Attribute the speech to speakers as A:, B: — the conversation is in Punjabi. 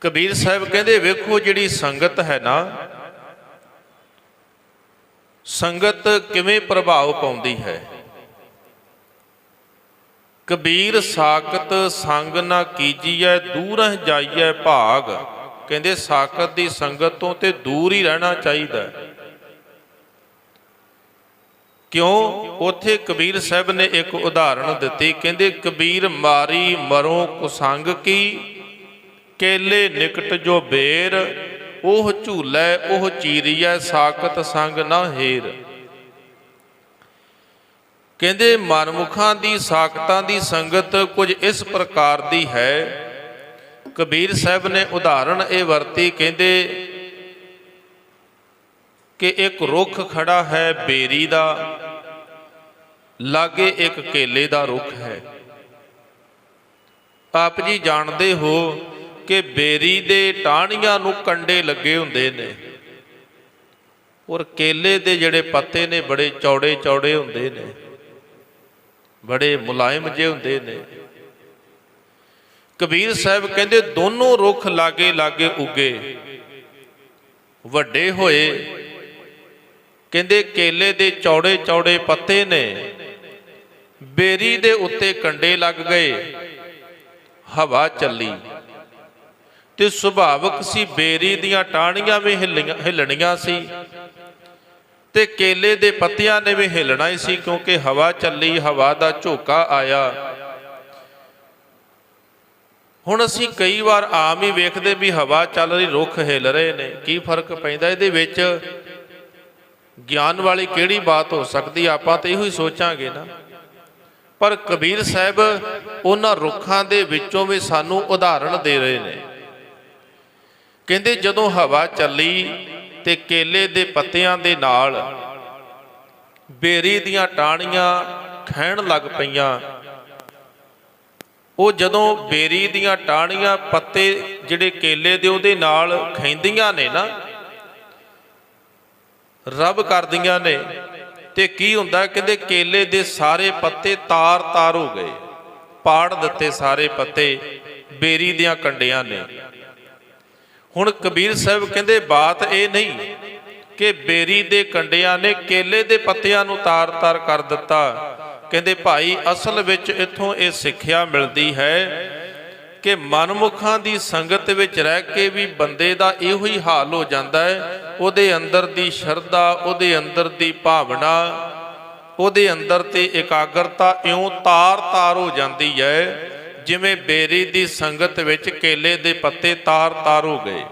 A: ਕਬੀਰ ਸਾਹਿਬ ਕਹਿੰਦੇ, ਵੇਖੋ ਜਿਹੜੀ ਸੰਗਤ ਹੈ ਨਾ, ਸੰਗਤ ਕਿਵੇਂ ਪ੍ਰਭਾਵ ਪਾਉਂਦੀ ਹੈ। ਕਬੀਰ ਸਾਖਤ ਸੰਗ ਨਾ ਕੀਜੀਐ, ਦੂਰਹ ਜਾਈਐ ਭਾਗ। ਕਹਿੰਦੇ, ਸਾਖਤ ਦੀ ਸੰਗਤ ਤੋਂ ਤੇ ਦੂਰ ਹੀ ਰਹਿਣਾ ਚਾਹੀਦਾ। ਕਿਉਂ? ਉਥੇ ਕਬੀਰ ਸਾਹਿਬ ਨੇ ਇੱਕ ਉਦਾਹਰਣ ਦਿੱਤੀ। ਕਹਿੰਦੇ, ਕਬੀਰ ਮਾਰੀ ਮਰੋ ਕੁਸੰਗ ਕੀ ਕੇਲੇ ਨਿਕਟ ਜੋ ਬੇਰ, ਉਹ ਝੂਲੇ, ਉਹ ਚੀਰੀਐ, ਸਾਖਤ ਸੰਗ ਨਾ ਹੇਰ। ਕਹਿੰਦੇ, ਮਨਮੁਖਾਂ ਦੀ, ਸਾਖਤਾਂ ਦੀ ਸੰਗਤ ਕੁਝ ਇਸ ਪ੍ਰਕਾਰ ਦੀ ਹੈ। ਕਬੀਰ ਸਾਹਿਬ ਨੇ ਉਦਾਹਰਣ ਇਹ ਵਰਤੀ, ਕਹਿੰਦੇ, ਕਿ ਇੱਕ ਰੁੱਖ ਖੜਾ ਹੈ ਬੇਰੀ ਦਾ, ਲਾਗੇ ਇੱਕ ਕੇਲੇ ਦਾ ਰੁੱਖ ਹੈ। ਆਪ ਜੀ ਜਾਣਦੇ ਹੋ ਕਿ ਬੇਰੀ ਦੇ ਟਾਹਣੀਆਂ ਨੂੰ ਕੰਡੇ ਲੱਗੇ ਹੁੰਦੇ ਨੇ। ਔਰ ਕੇਲੇ ਦੇ ਜਿਹੜੇ ਪੱਤੇ ਨੇ, ਬੜੇ ਚੌੜੇ ਚੌੜੇ ਹੁੰਦੇ ਨੇ। ਬੜੇ ਮੁਲਾਇਮ ਜਿਹੇ ਹੁੰਦੇ ਨੇ। ਕਬੀਰ ਸਾਹਿਬ ਕਹਿੰਦੇ, ਦੋਨੋਂ ਰੁੱਖ ਲਾਗੇ ਲਾਗੇ ਉੱਗੇ। ਵੱਡੇ ਹੋਏ। ਕਹਿੰਦੇ, ਕੇਲੇ ਦੇ ਚੌੜੇ ਚੌੜੇ ਪੱਤੇ ਨੇ। ਬੇਰੀ ਦੇ ਉੱਤੇ ਕੰਡੇ ਲੱਗ ਗਏ। ਹਵਾ ਚੱਲੀ। ਤੇ ਸੁਭਾਵਕ ਸੀ ਬੇਰੀ ਦੀਆਂ ਟਾਹਣੀਆਂ ਵੀ ਹਿੱਲੀਆਂ ਹਿੱਲਣੀਆਂ ਸੀ। ਤੇ ਕੇਲੇ ਦੇ ਪੱਤਿਆਂ ਨੇ ਵੀ ਹਿੱਲਣਾ ਹੀ ਸੀ ਕਿਉਂਕਿ ਹਵਾ ਚੱਲੀ, ਹਵਾ ਦਾ ਝੋਕਾ ਆਇਆ। ਹੁਣ ਅਸੀਂ ਕਈ ਵਾਰ ਆਮ ਹੀ ਵੇਖਦੇ ਵੀ ਹਵਾ ਚੱਲ ਰਹੀ, ਰੁੱਖ ਹਿੱਲ ਰਹੇ ਨੇ। ਕੀ ਫ਼ਰਕ ਪੈਂਦਾ ਇਹਦੇ ਵਿੱਚ? ਗਿਆਨ ਵਾਲੀ ਕਿਹੜੀ ਬਾਤ ਹੋ ਸਕਦੀ? ਆਪਾਂ ਤਾਂ ਇਹੋ ਹੀ ਸੋਚਾਂਗੇ ਨਾ। ਪਰ ਕਬੀਰ ਸਾਹਿਬ, ਉਹਨਾਂ ਰੁੱਖਾਂ ਦੇ ਵਿੱਚੋਂ ਵੀ ਸਾਨੂੰ ਉਦਾਹਰਣ ਦੇ ਰਹੇ ਨੇ। ਕਹਿੰਦੇ ਜਦੋਂ ਹਵਾ ਚੱਲੀ ਤੇ ਕੇਲੇ ਦੇ ਪੱਤਿਆਂ ਦੇ ਨਾਲ ਬੇਰੀ ਦੀਆਂ ਟਾਹਣੀਆਂ ਖਹਿਣ ਲੱਗ ਪਈਆਂ, ਉਹ ਜਦੋਂ ਬੇਰੀ ਦੀਆਂ ਟਾਹਣੀਆਂ ਪੱਤੇ ਜਿਹੜੇ ਕੇਲੇ ਦੇ ਉਹਦੇ ਨਾਲ ਖੈਂਦੀਆਂ ਨੇ ਨਾ, ਰੱਬ ਕਰਦੀਆਂ ਨੇ, ਤੇ ਕੀ ਹੁੰਦਾ ਕਹਿੰਦੇ ਕੇਲੇ ਦੇ ਸਾਰੇ ਪੱਤੇ ਤਾਰ-ਤਾਰ ਹੋ ਗਏ, ਪਾੜ ਦਿੱਤੇ ਸਾਰੇ ਪੱਤੇ ਬੇਰੀ ਦੀਆਂ ਕੰਡਿਆਂ ਨੇ। ਹੁਣ ਕਬੀਰ ਸਾਹਿਬ ਕਹਿੰਦੇ ਬਾਤ ਇਹ ਨਹੀਂ ਕਿ ਬੇਰੀ ਦੇ ਕੰਡਿਆਂ ਨੇ ਕੇਲੇ ਦੇ ਪੱਤਿਆਂ ਨੂੰ ਤਾਰ-ਤਾਰ ਕਰ ਦਿੱਤਾ। ਕਹਿੰਦੇ ਭਾਈ, ਅਸਲ ਵਿੱਚ ਇੱਥੋਂ ਇਹ ਸਿੱਖਿਆ ਮਿਲਦੀ ਹੈ ਕਿ ਮਨਮੁਖਾਂ ਦੀ ਸੰਗਤ ਵਿੱਚ ਰਹਿ ਕੇ ਵੀ ਬੰਦੇ ਦਾ ਇਹੋ ਹੀ ਹਾਲ ਹੋ ਜਾਂਦਾ ਹੈ। ਉਹਦੇ ਅੰਦਰ ਦੀ ਸ਼ਰਧਾ, ਉਹਦੇ ਅੰਦਰ ਦੀ ਭਾਵਨਾ, ਉਹਦੇ ਅੰਦਰ ਤੇ ਇਕਾਗਰਤਾ ਇਉਂ ਤਾਰ-ਤਾਰ ਹੋ ਜਾਂਦੀ ਹੈ। ਜਿਵੇਂ ਬੇਰੀ ਦੀ ਸੰਗਤ ਵਿੱਚ ਕੇਲੇ ਦੇ ਪੱਤੇ ਤਾਰ-ਤਾਰ ਹੋ ਗਏ।